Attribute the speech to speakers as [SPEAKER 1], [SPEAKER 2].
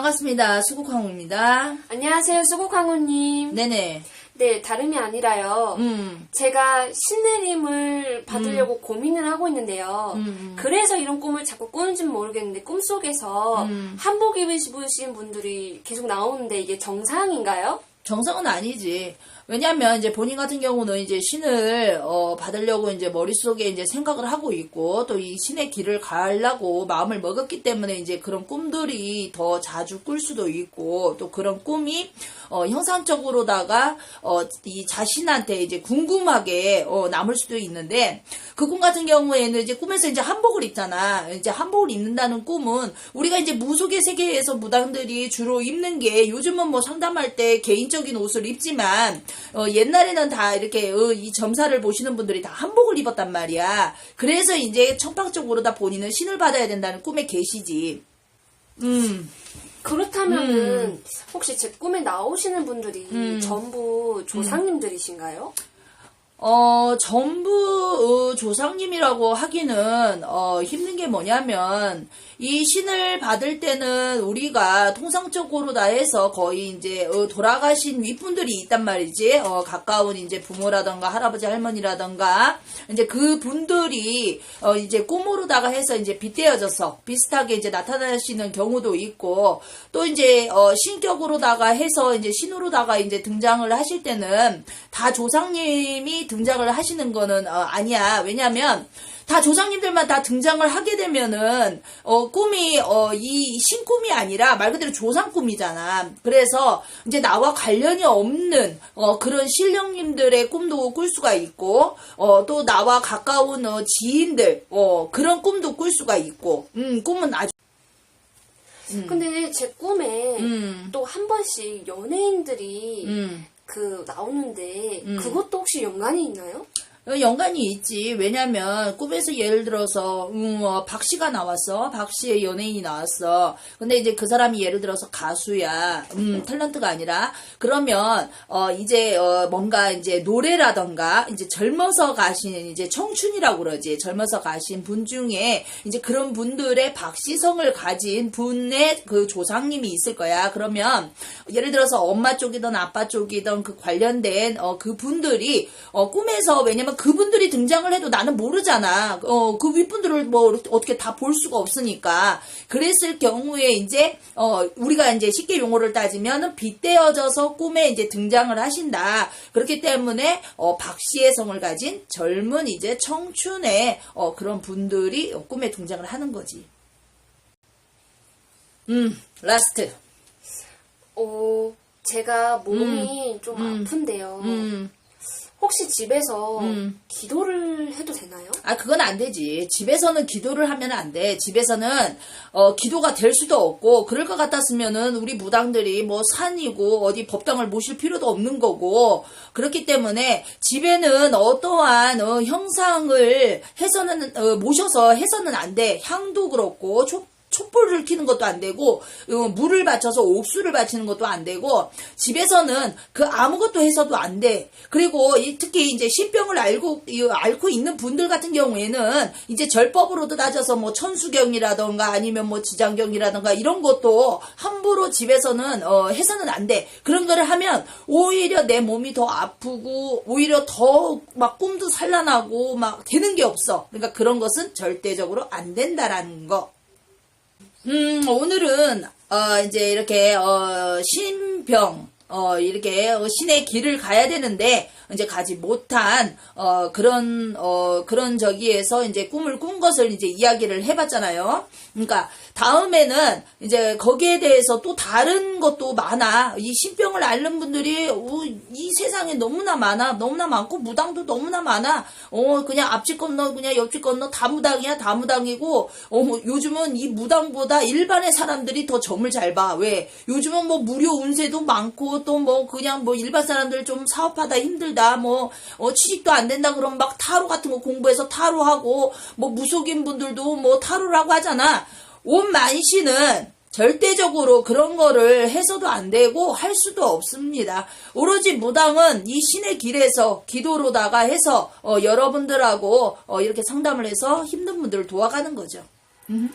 [SPEAKER 1] 반갑습니다. 수국황우입니다.
[SPEAKER 2] 안녕하세요, 수국황우님.
[SPEAKER 1] 네네.
[SPEAKER 2] 네, 다름이 아니라요.
[SPEAKER 1] 음.
[SPEAKER 2] 제가 신내림을 받으려고 고민을 하고 있는데요.
[SPEAKER 1] 음.
[SPEAKER 2] 그래서 이런 꿈을 자꾸 꾸는지는 모르겠는데 꿈속에서
[SPEAKER 1] 음.
[SPEAKER 2] 한복 입으신 분들이 계속 나오는데 이게 정상인가요?
[SPEAKER 1] 정상은 아니지. 왜냐면 이제 본인 같은 경우는 이제 신을 어, 받으려고 이제 머릿속에 이제 생각을 하고 있고 또 이 신의 길을 가려고 마음을 먹었기 때문에 이제 그런 꿈들이 더 자주 꿀 수도 있고 또 그런 꿈이 어, 형상적으로다가 어, 이 자신한테 이제 궁금하게 어, 남을 수도 있는데 그 꿈 같은 경우에는 이제 꿈에서 이제 한복을 입잖아. 이제 한복을 입는다는 꿈은 우리가 이제 무속의 세계에서 무당들이 주로 입는 게 요즘은 뭐 상담할 때 개인적 인 옷을 입지만 어, 옛날에는 다 이렇게 어, 이 점사를 보시는 분들이 다 한복을 입었단 말이야. 그래서 이제 청방적으로 다 본인은 신을 받아야 된다는 꿈에 계시지. 음.
[SPEAKER 2] 그렇다면은 혹시 제 꿈에 나오시는 분들이
[SPEAKER 1] 음.
[SPEAKER 2] 전부 조상님들이신가요?
[SPEAKER 1] 어, 전부 어, 조상님이라고 하기는 어, 힘든 게 뭐냐면 이 신을 받을 때는 우리가 통상적으로 다 해서 거의 이제 어, 돌아가신 윗분들이 있단 말이지. 어, 가까운 이제 부모라던가 할아버지 할머니라던가 이제 그 분들이 어, 이제 꿈으로다가 해서 이제 빗대어져서 비슷하게 이제 나타나시는 경우도 있고 또 이제 어, 신격으로다가 해서 이제 신으로다가 이제 등장을 하실 때는 다 조상님이 등장을 하시는 거는 어, 아니야. 왜냐면 다 조상님들만 다 등장을 하게 되면은 어 꿈이 어 이 신꿈이 아니라 말 그대로 조상 꿈이잖아. 그래서 이제 나와 관련이 없는 어 그런 신령님들의 꿈도 꿀 수가 있고 어 또 나와 가까운 어 지인들 어 그런 꿈도 꿀 수가 있고 음 꿈은 아주
[SPEAKER 2] 근데 제 꿈에
[SPEAKER 1] 음.
[SPEAKER 2] 또 한 번씩 연예인들이
[SPEAKER 1] 음.
[SPEAKER 2] 그 나오는데 그것도 혹시 연관이 있나요?
[SPEAKER 1] 어, 연관이 있지. 왜냐면 꿈에서 예를 들어서 음, 어, 박 씨가 나왔어. 박 씨의 연예인이 나왔어. 근데 이제 그 사람이 예를 들어서 가수야. 음, 탤런트가 아니라 그러면 어 이제 어 뭔가 이제 노래라던가 이제 젊어서 가신 이제 청춘이라고 그러지. 젊어서 가신 분 중에 이제 그런 분들의 박씨성을 가진 분의 그 조상님이 있을 거야. 그러면 예를 들어서 엄마 쪽이든 아빠 쪽이든 그 관련된 어 그 분들이 어 꿈에서 왜냐면 그분들이 등장을 해도 나는 모르잖아. 어 그 윗분들을 뭐 어떻게 다 볼 수가 없으니까 그랬을 경우에 이제 어 우리가 이제 쉽게 용어를 따지면 빗대어져서 꿈에 이제 등장을 하신다. 그렇기 때문에 어 박씨의 성을 가진 젊은 이제 청춘의 어 그런 분들이 어, 꿈에 등장을 하는 거지. 음, 라스트.
[SPEAKER 2] 어, 제가 몸이 좀 아픈데요.
[SPEAKER 1] 음.
[SPEAKER 2] 혹시 집에서
[SPEAKER 1] 음.
[SPEAKER 2] 기도를 해도 되나요?
[SPEAKER 1] 아, 그건 안 되지. 집에서는 기도를 하면 안 돼. 집에서는, 어, 기도가 될 수도 없고, 그럴 것 같았으면은, 우리 무당들이 뭐 산이고, 어디 법당을 모실 필요도 없는 거고, 그렇기 때문에, 집에는 어떠한, 어, 형상을 해서는, 어, 모셔서 해서는 안 돼. 향도 그렇고, 촛, 촛불을 켜는 것도 안 되고 어, 물을 바쳐서 옥수를 바치는 것도 안 되고 집에서는 그 아무것도 해서도 안 돼. 그리고 이- 특히 이제 신병을 알고 이- 앓고 있는 분들 같은 경우에는 이제 절법으로도 따져서 뭐 천수경이라던가 아니면 뭐 지장경이라던가 이런 것도 함부로 집에서는 어, 해서는 안 돼. 그런 거를 하면 오히려 내 몸이 더 아프고 오히려 더 막 꿈도 산란하고 막 되는 게 없어. 그러니까 그런 것은 절대적으로 안 된다라는 거. 음, 오늘은, 어, 이제 이렇게, 어, 신병, 어, 이렇게, 어, 신의 길을 가야 되는데, 이제 가지 못한, 어, 그런, 어, 그런 저기에서 이제 꿈을 꾼 것을 이제 이야기를 해봤잖아요. 그러니까, 다음에는 이제 거기에 대해서 또 다른 것도 많아. 이 신병을 앓는 분들이, 어, 이 세상에 너무나 많아. 너무나 많고, 무당도 너무나 많아. 어, 그냥 앞집 건너, 그냥 옆집 건너 다 무당이야, 다 무당이고, 어, 뭐 요즘은 이 무당보다 일반의 사람들이 더 점을 잘 봐. 왜? 요즘은 뭐 무료 운세도 많고, 또 뭐 그냥 뭐 일반 사람들 좀 사업하다 힘들다, 뭐, 어, 취직도 안 된다 그러면 막 타로 같은 거 공부해서 타로하고, 뭐 무속인 분들도 뭐 타로라고 하잖아. 온 만시는 절대적으로 그런 거를 해서도 안 되고 할 수도 없습니다. 오로지 무당은 이 신의 길에서 기도로다가 해서 어, 여러분들하고 어, 이렇게 상담을 해서 힘든 분들을 도와가는 거죠. 음.